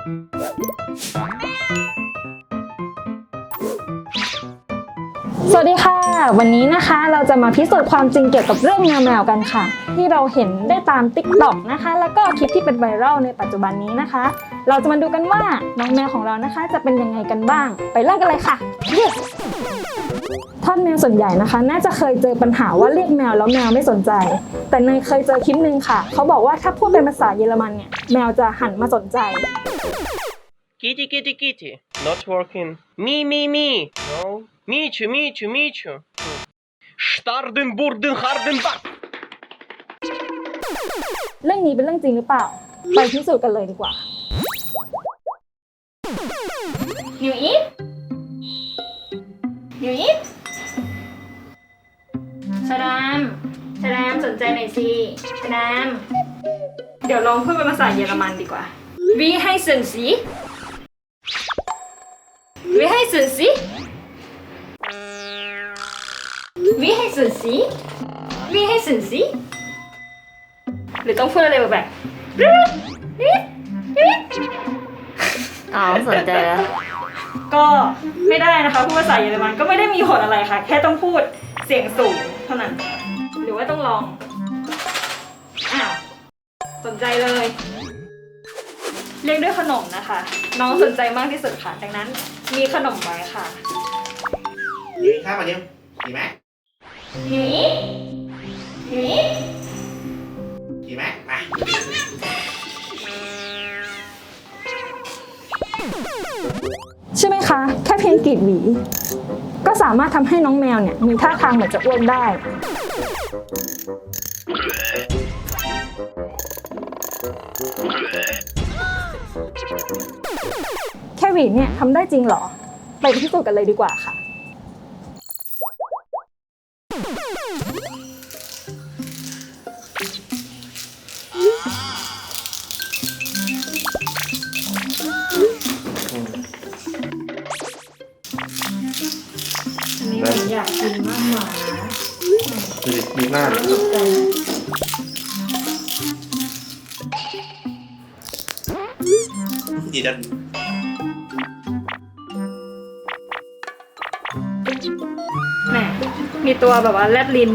สวัสดีค่ะ วันนี้นะคะเราจะมาพิสูจน์ความจริงเกี่ยวกับเรื่องแมวแมวกันค่ะ ที่เราเห็นได้ตาม t ิ k t o k นะคะ แล้วก็คลิปที่เป็นไวรัลในปัจจุบันนี้นะคะ เราจะมาดูกันว่าน้องแมวของเรานะคะ จะเป็นยังไงกันบ้าง ไปเริ่มกันเลยค่ะท่อนแมวส่วนใหญ่นะคะ น่าจะเคยเจอปัญหาว่าเรียกแมวแล้วแมวไม่สนใจ แต่เนยเคยเจอคลิปหนึ่งค่ะ เขาบอกว่าถ้าพูดเป็นภาษาเยอรมันเนี่ยแมวจะหันมาสนใจ Kitty, kitty, kitty. Not working. Me, me, me. No. Michu, Michu, Michu. Starden, burden, harden, back. เรื่องนี้เป็นเรื่องจริงหรือเปล่า ไปพิสูจน์กันเลยดีกว่าหนูอีฟหนูอีฟชดามชดามสนใจหน่อยสิชดามเดี๋ยวลองพูดเป็นภาษาเยอรมันดีกว่า วีให้สนสีวีให้สนสีวีให้สนสีวีให้สนสีหรือต้องพูดอะไรแบบอ๋อสนใจแล้ว ก็ไม่ได้นะคะพูดภาษาเยอรมันก็ไม่ได้มีผลอะไรค่ะ แค่ต้องพูดเสียงสูงเท่านั้น หรือว่าต้องลอง อ้าว สนใจเลย เรียกด้วยขนมนะคะ น้องสนใจมากที่สุดค่ะ ดังนั้นมีขนมไว้ค่ะยืนข้ามมาเดียวดีไหมหนีหนีดีไหมมาใช่ไหมคะ แค่เพียงกรีดหวี ก็สามารถทำให้น้องแมวเนี่ย มีท่าทางเหมือนจะอ้วนได้แค่ หวีเนี่ยทำได้จริงเหรอ ไปพิสูจน์กันเลยดีกว่าค่ะ อันนี้ผมอยากกินมากกว่านะดูดิดูหน้าดีดันแหม ตัวแบบว่าแลบลิ้น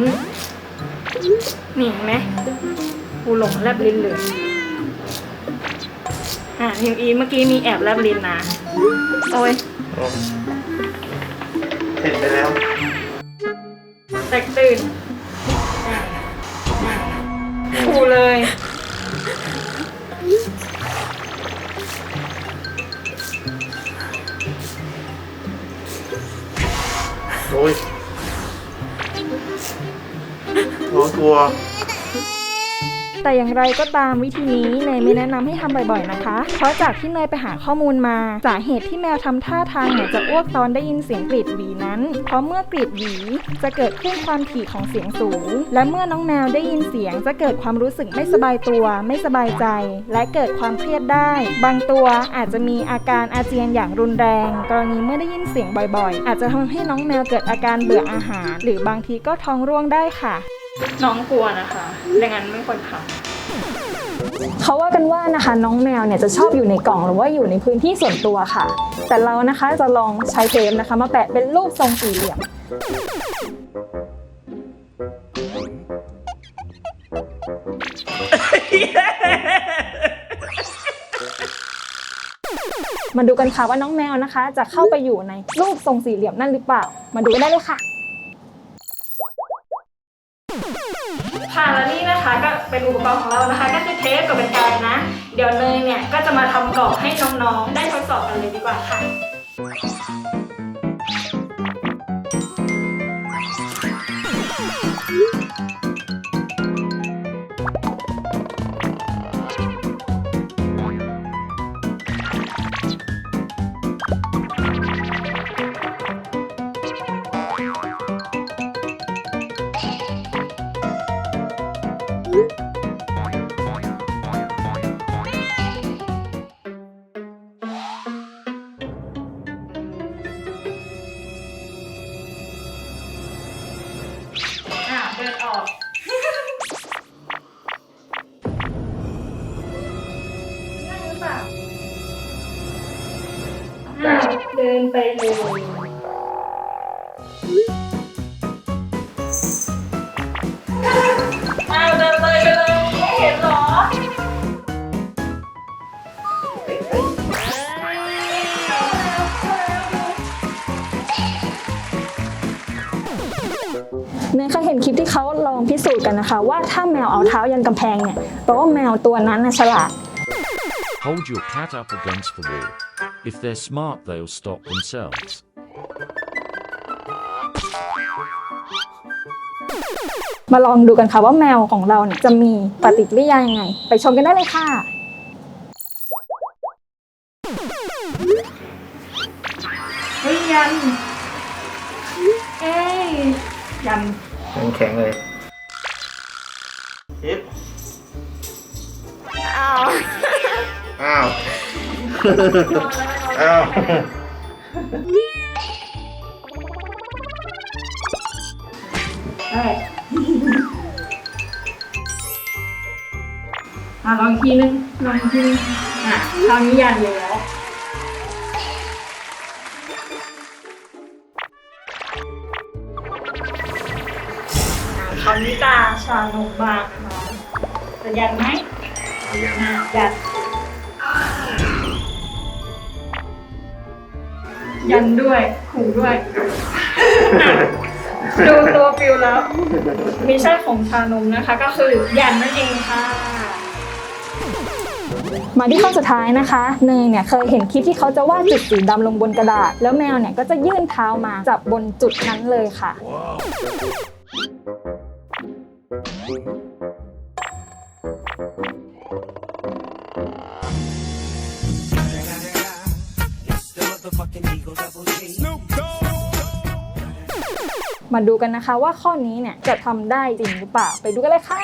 นี่เห็นไหมกูหลงแลบลิ้นเลยอะนิวอีเมื่อกี้มีแอบแลบลิ้นนะ โอ้ยเห็นไปแล้วแตกตื่นกูเลย โอ้ย น้องกลัว แต่อย่างไรก็ตามวิธีนี้เนยไม่แนะนำให้ทำบ่อยๆนะคะ เพราะจากที่เนยไปหาข้อมูลมา สาเหตุที่แมวทำท่าทางเหมือนจะอ้วกตอนได้ยินเสียงกรีดหวีนั้น เพราะเมื่อกรีดหวีจะเกิดขึ้นความถี่ของเสียงสูง และเมื่อน้องแมวได้ยินเสียง จะเกิดความรู้สึกไม่สบายตัว ไม่สบายใจ และเกิดความเครียดได้ บางตัวอาจจะมีอาการอาเจียนอย่างรุนแรง กรณีเมื่อได้ยินเสียงบ่อยๆ อาจจะทำให้น้องแมวเกิดอาการเบื่ออาหาร หรือบางทีก็ท้องร่วงได้ค่ะ น้องกลัวนะคะดังนั้นไม่ควรทำเขาว่ากันว่านะคะน้องแมวเนี่ยจะชอบอยู่ในกล่องหรือว่าอยู่ในพื้นที่ส่วนตัวค่ะ แต่เรานะคะจะลองใช้เทปนะคะ มาแปะเป็นรูปทรงสี่เหลี่ยม มาดูกันค่ะว่าน้องแมวนะคะ จะเข้าไปอยู่ในรูปทรงสี่เหลี่ยมนั่นหรือเปล่า มาดูกันได้เลยค่ะ ค่ะแล้วนี่นะคะก็เป็นอุปกรณ์ของเรานะคะ ก็คือเทปกับเป็นไกายนะ เดี๋ยวเนยเนี่ยก็จะมาทำกรอบให้น้องๆ ได้ทดสอบกันเลยดีกว่าค่ะ เดินไปเลย เนยเคยเห็นคลิปที่เขาลองพิสูจน์กันนะคะ ว่าถ้าแมวเอาเท้ายันกำแพงเนี่ยแปลว่าแมวตัวนั้นน่ะฉลาด Hold your cat up against the wall. If they're smart, they'll stop themselves. มาลองดูกันค่ะว่าแมวของเราเนี่ยจะมีปฏิกิริยายังไง ไปชมกันได้เลยค่ะ เฮ้ยยัน เอ้ยยัน แข็งๆเลยฮิปอ้าวอ้าว อ้าวได้อะลองอีกทีนึงลองอีกทีนึงอะคราวนี้ยันแล้ว นี้ตาชาลงบางค่ะจะยันไหมอะยันยันด้วยขู่ด้วย ดูตัวฟิลแล้วมิชชั่นของชานมนะคะ ก็คือยันนั่นเองค่ะ มาที่ข้อสุดท้ายนะคะเนยเนี่ยเคยเห็นคลิปที่เขาจะวาดจุดสีดำลงบนกระดาษ แล้วแมวเนี่ยก็จะยื่นเท้ามาจับบนจุดนั้นเลยค่ะ มาดูกันนะคะว่าข้อนี้เนี่ยจะทำได้จริงหรือเปล่า ไปดูกันเลยค่ะ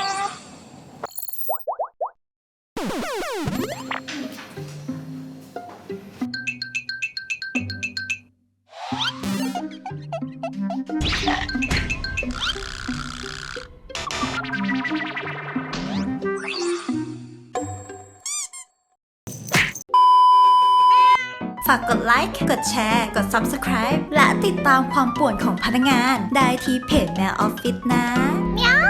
ากกดไลค์ กดแชร์ กด Subscribe และติดตามความป่วนของพนักงาน ได้ที่เพจแมวออฟฟิศนะเมียว